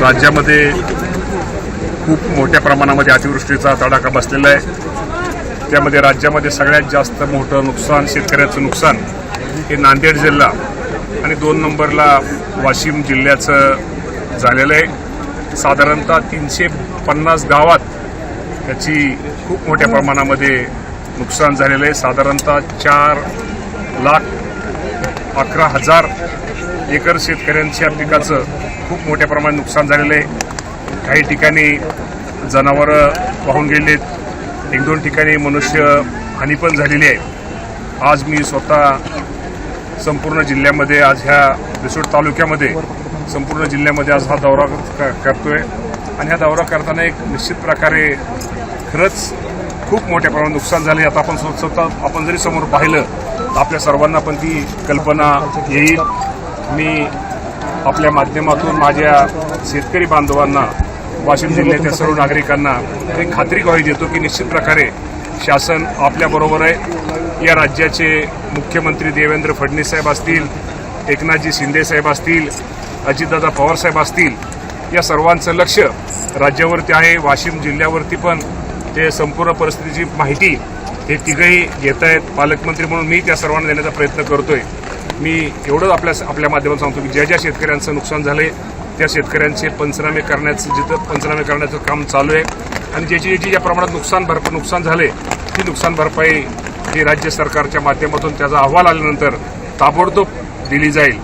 राज्यामध्ये खूप मोठ्या प्रमाणामध्ये अतिवृष्टीचा तडाखा बसलेला आहे. त्यामध्ये राज्यामध्ये सगळ्यात जास्त मोठं नुकसान शेतकऱ्याचं नुकसान हे नांदेड जिल्हा आणि दोन नंबरला वाशिम जिल्ह्याचं झालेलं आहे. साधारणतः तीनशे पन्नास गावात त्याची खूप मोठ्या प्रमाणामध्ये नुकसान झालेलं आहे. साधारणतः चार लाख अकरा हजार एकर शेतकऱ्यांच्या पिकाचं खूप मोठ्या प्रमाणात नुकसान झालेलं आहे. काही ठिकाणी जनावरं वाहून गेलेत. एक दोन ठिकाणी मनुष्य हानी पण झालेली आहे. आज मी स्वतः संपूर्ण जिल्ह्यामध्ये आज ह्या रिसोड तालुक्यामध्ये संपूर्ण जिल्ह्यामध्ये आज हा दौरा क- करतोय. आणि हा दौरा करताना एक निश्चित प्रकारे खरंच खूप मोठ्या प्रमाणात नुकसान झाले आता आपण स्वतः आपण जरी समोर पाहिलं तर आपल्या सर्वांना पण ती कल्पना येईल. मी आपल्या माध्यमातून माझ्या शेतकरी बांधवांना वाशिम जिल्ह्यातील सर्व नागरिकांना एक खात्री ग्वाही देतो की निश्चित प्रकारे शासन आपल्याबरोबर आहे. या राज्याचे मुख्यमंत्री देवेंद्र फडणवीस साहेब असतील एकनाथजी शिंदे साहेब असतील अजितदादा पवार साहेब असतील या सर्वांचं लक्ष राज्यावरती आहे वाशिम जिल्ह्यावरती पण ते संपूर्ण परिस्थितीची माहिती हे तिघही घेत आहेत पालकमंत्री म्हणून मी त्या सर्वांना देण्याचा प्रयत्न करतोय. मी एवढंच आपल्या आपल्या माध्यमातून सांगतो की ज्या ज्या शेतकऱ्यांचं नुकसान झालंय त्या शेतकऱ्यांचे पंचनामे करण्याचं जिथं पंचनामे करण्याचं काम चालू आहे. आणि ज्याची ज्याची ज्या प्रमाणात नुकसान भरप नुकसान झाले ती नुकसान भरपाई ही राज्य सरकारच्या माध्यमातून त्याचा अहवाल आल्यानंतर ताबडतोब दिली जाईल.